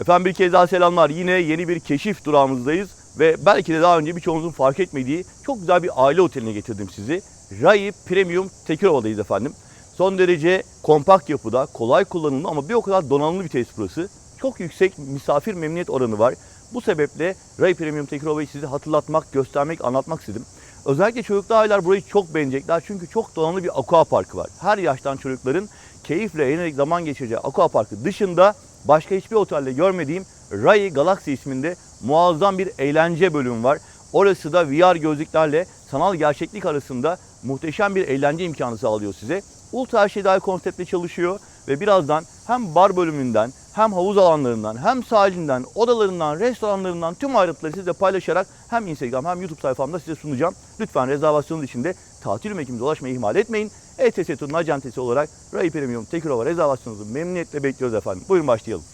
Efendim bir kez daha selamlar. Yine yeni bir keşif durağımızdayız ve belki de daha önce birçoğunuzun fark etmediği çok güzel bir aile oteline getirdim sizi. Rai Premium Tekirova'dayız efendim. Son derece kompakt yapıda, kolay kullanımlı ama bir o kadar donanımlı bir tesis burası. Çok yüksek misafir memnuniyet oranı var. Bu sebeple Rai Premium Tekirova'yı size hatırlatmak, göstermek, anlatmak istedim. Özellikle çocuklu aileler burayı çok beğenecekler çünkü çok donanımlı bir aqua parkı var. Her yaştan çocukların keyifle eğlenerek zaman geçireceği aqua parkı dışında başka hiçbir otelde görmediğim Rai Galaxy isminde muazzam bir eğlence bölümü var. Orası da VR gözlüklerle sanal gerçeklik arasında muhteşem bir eğlence imkanı sağlıyor size. Ultra her şey dahil konseptle çalışıyor ve birazdan hem bar bölümünden hem havuz alanlarından hem sahilinden, odalarından, restoranlarından tüm ayrıntıları sizle paylaşarak hem Instagram hem YouTube sayfamda size sunacağım. Lütfen rezervasyonunuz için de tatil ekibimize ulaşmayı ihmal etmeyin. ETS Tur'un acentesi olarak Ray Premium Tekirova rezervasyonunuzu memnuniyetle bekliyoruz efendim. Buyurun başlayalım.